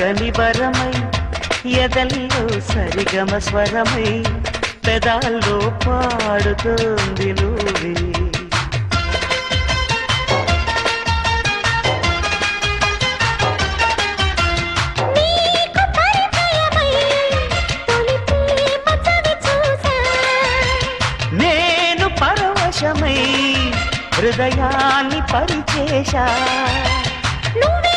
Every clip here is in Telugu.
తరగని వరమై ఎదల్లో సరిగమ స్వరమై పెదాల్లో పాడుతోంది నువ్వే. హృదయాన్ని పరిచేశా. నువ్వే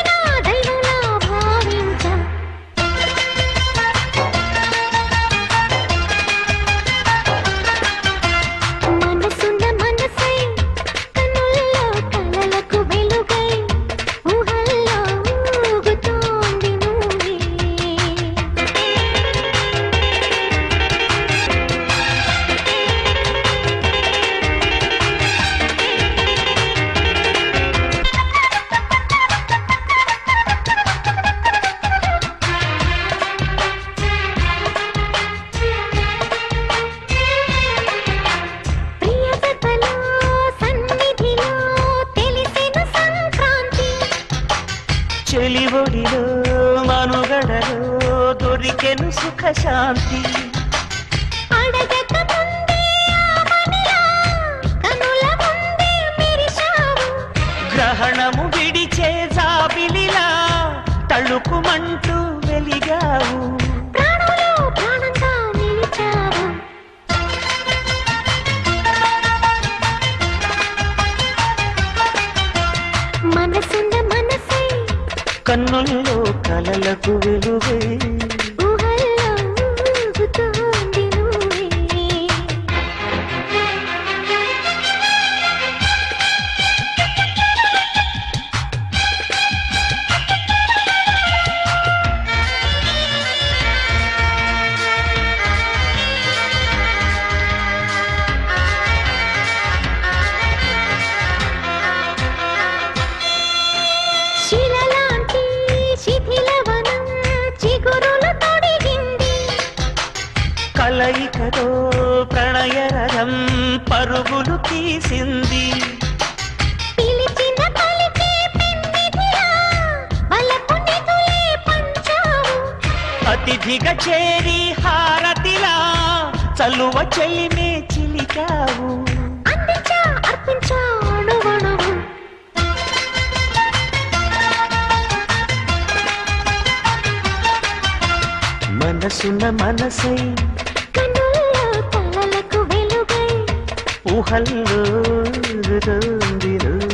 చెలివొడిలో మనుగడలో దొరికెను సుఖశాంతి గ్రహణము విడిచే జాబిలిలా తళుకుమంటూ వెలిగావు. కన్నుల్లో కలలకు వెలుగై కలయికతో ప్రణయరథం పరుగులు తీసింది. అతిథిగా చేరి హారతిలా చలువ చెల్లిమే చిలికావు. మనసున మనసై కలలకు వెలుగై ఊహల్లో రుందిరు